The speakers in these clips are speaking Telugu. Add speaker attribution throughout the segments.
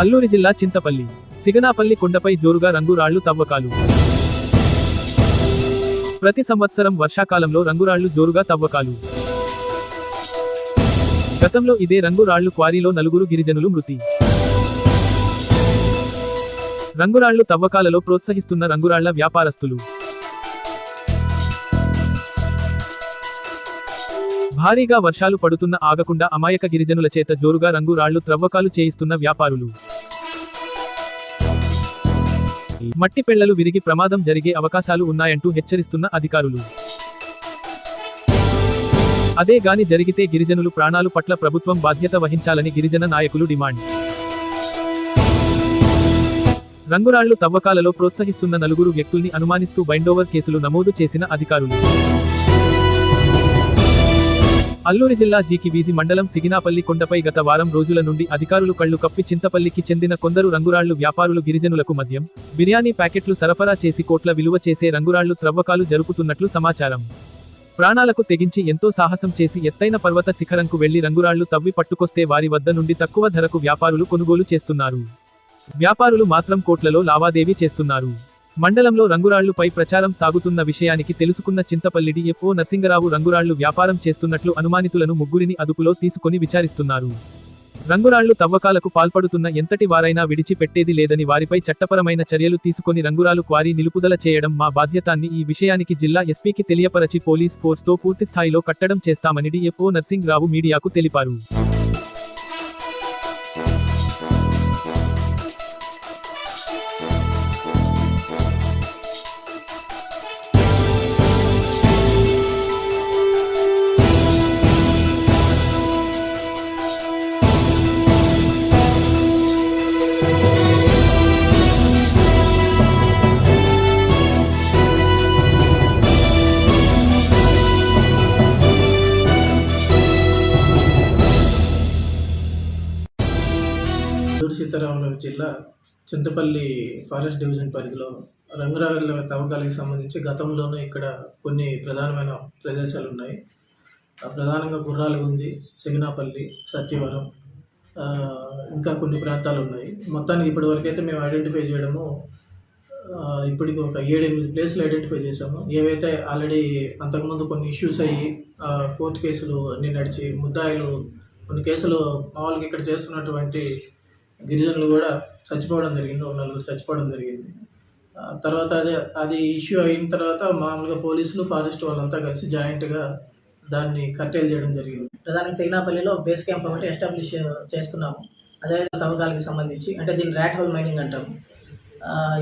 Speaker 1: అల్లూరి జిల్లా చింతపల్లి సిగనాపల్లి కొండపై జోరుగా రంగురాళ్ళు తవ్వకాలు. ప్రతి సంవత్సరం వర్షాకాలంలో రంగురాళ్ళు జోరుగా తవ్వకాలు. గతంలో ఇదే రంగురాళ్ళు క్వారీలో నలుగురు గిరిజనులు మృతి. రంగురాళ్ళు తవ్వకాలలో ప్రోత్సహిస్తున్న రంగురాళ్ళ వ్యాపారస్తులు. భారీగా వర్షాలు పడుతున్న ఆగకుండా అమాయక గిరిజనుల చేత జోరుగా రంగురాళ్ళు త్రవ్వకాలు చేయిస్తున్న వ్యాపారులు. మట్టి పెళ్ళలు విరిగి ప్రమాదం జరిగే అవకాశాలు ఉన్నాయంటూ హెచ్చరిస్తున్న అధికారులు. అదే గాని జరిగితే గిరిజనులు ప్రాణాలు పట్ల ప్రభుత్వం బాధ్యత వహించాలని గిరిజన నాయకులు డిమాండ్. రంగురాళ్ళు తవ్వకాలలో ప్రోత్సహిస్తున్న నలుగురు వ్యక్తుల్ని అనుమానిస్తూ బైండోవర్ కేసులు నమోదు చేసిన అధికారులు. అల్లూరి జిల్లా జీకి వీధి మండలం సిగినాపల్లి కొండపై గత వారం రోజుల నుండి అధికారులు కళ్ళు కప్పి చింతపల్లికి చెందిన కొందరు రంగురాళ్ళు వ్యాపారులు గిరిజనులకు మద్యం బిర్యానీ ప్యాకెట్లు సరఫరా చేసి కోట్ల విలువ చేసే రంగురాళ్ళు త్రవ్వకాలు జరుపుతున్నట్లు సమాచారం. ప్రాణాలకు తెగించి ఎంతో సాహసం చేసి ఎత్తైన పర్వత శిఖరంకు వెళ్ళి రంగురాళ్ళు తవ్వి పట్టుకొస్తే వారి వద్ద నుండి తక్కువ ధరకు వ్యాపారులు కొనుగోలు చేస్తున్నారు. వ్యాపారులు మాత్రం కోట్లలో లావాదేవీ చేస్తున్నారు. మండలంలో రంగురాళ్ళుపై ప్రచారం సాగుతున్న విషయానికి తెలుసుకున్న చింతపల్లి డిఎఫ్ఓ నరసింగరావు రంగురాళ్ళు వ్యాపారం చేస్తున్నట్లు అనుమానితులను ముగ్గురిని అదుపులో తీసుకొని విచారిస్తున్నారు. రంగురాళ్ళు తవ్వకాలకు పాల్పడుతున్న ఎంతటి వారైనా విడిచిపెట్టేది లేదని వారిపై చట్టపరమైన చర్యలు తీసుకొని రంగురాలు క్వారీ నిలుపుదల చేయడం మా బాధ్యతాన్ని ఈ విషయానికి జిల్లా ఎస్పీకి తెలియపరచి పోలీస్ ఫోర్స్తో పూర్తిస్థాయిలో కట్టడం చేస్తామని డిఎఫ్ఓ నర్సింగ్ రావు మీడియాకు తెలిపారు.
Speaker 2: అల్లూరు సీతారామరాజు జిల్లా చింతపల్లి ఫారెస్ట్ డివిజన్ పరిధిలో రంగురాళ్ళ తవ్వకాలకు సంబంధించి గతంలోనూ ఇక్కడ కొన్ని ప్రధానమైన ప్రదేశాలు ఉన్నాయి ప్రధానంగా గుర్రాలు ఉంది సిగినాపల్లి సత్యవరం ఇంకా కొన్ని ప్రాంతాలు ఉన్నాయి మొత్తానికి ఇప్పటి వరకైతే మేము ఐడెంటిఫై చేయడము ఇప్పటికి ఒక ఏడెనిమిది ప్లేస్లు ఐడెంటిఫై చేసాము ఏవైతే ఆల్రెడీ అంతకుముందు కొన్ని ఇష్యూస్ అయ్యి కోర్టు కేసులు అన్నీ నడిచి ముద్దాయిలు కొన్ని కేసులు మామూలుగా ఇక్కడ చేస్తున్నటువంటి గిరిజనులు కూడా చచ్చిపోవడం జరిగింది ఒక నలుగురు చచ్చిపోవడం జరిగింది. తర్వాత అదే అది ఇష్యూ అయిన తర్వాత మామూలుగా పోలీసులు ఫారెస్ట్ వాళ్ళంతా కలిసి జాయింట్గా దాన్ని కట్టేలు చేయడం జరిగింది.
Speaker 3: ప్రధానంగా సిగ్నాపల్లిలో బేస్ క్యాంప్ ఒకటి ఎస్టాబ్లిష్ చేస్తున్నాము. అదేవిధంగా తవ్వకాలకు సంబంధించి అంటే దీన్ని ర్యాట్ హోల్ మైనింగ్ అంటాము.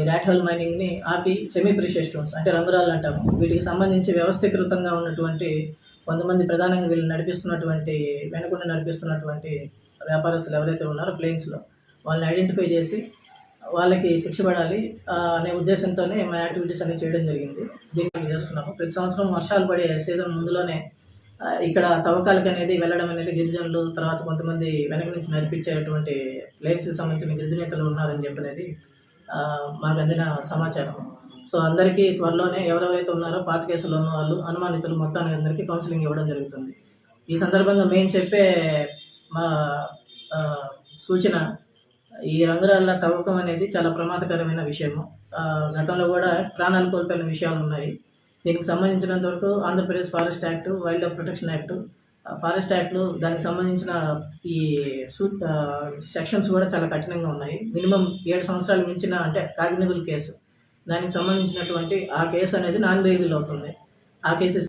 Speaker 3: ఈ ర్యాట్ హోల్ మైనింగ్ని ఆపి సెమీ ప్రిషియస్ స్టోన్స్ అంటే రంగురాళ్ళు అంటాము. వీటికి సంబంధించి వ్యవస్థీకృతంగా ఉన్నటువంటి కొంతమంది ప్రధానంగా వీళ్ళు నడిపిస్తున్నటువంటి వెనకుండా నడిపిస్తున్నటువంటి వ్యాపారస్తులు ఎవరైతే ఉన్నారో ప్లేన్స్లో వాళ్ళని ఐడెంటిఫై చేసి వాళ్ళకి శిక్ష పడాలి అనే ఉద్దేశంతోనే మా యాక్టివిటీస్ అనేవి చేయడం జరిగింది. దీనికి చేస్తున్నాము. ప్రతి సంవత్సరం వర్షాలు పడే సీజన్ ముందులోనే ఇక్కడ తవ్వకాలకు అనేది వెళ్ళడం అనేది గిరిజనులు తర్వాత కొంతమంది వెనక నుంచి నడిపించేటువంటి ప్లేన్స్కి సంబంధించిన గిరిజనేతలు ఉన్నారని చెప్పనేది మాకు అందిన సమాచారం. సో అందరికీ త్వరలోనే ఎవరెవరైతే ఉన్నారో పాత కేసులో ఉన్న వాళ్ళు అనుమానితులు మొత్తానికి అందరికీ కౌన్సిలింగ్ ఇవ్వడం జరుగుతుంది. ఈ సందర్భంగా మేము చెప్పే మా సూచన ఈ రంగురాళ్ళ తవ్వకం అనేది చాలా ప్రమాదకరమైన విషయము. గతంలో కూడా ప్రాణాలు కోల్పోయిన విషయాలు ఉన్నాయి. దీనికి సంబంధించినంత వరకు Andhra Pradesh forest act wild life protection act forest యాక్ట్లో దానికి సంబంధించిన ఈ సూ సెక్షన్స్ కూడా చాలా కఠినంగా ఉన్నాయి. మినిమం ఏడు సంవత్సరాలు మించిన అంటే కాగ్నిబుల్ కేసు. దానికి సంబంధించినటువంటి ఆ కేసు అనేది నాన్ బెయిలబుల్ అవుతుంది. ఆ కేసెస్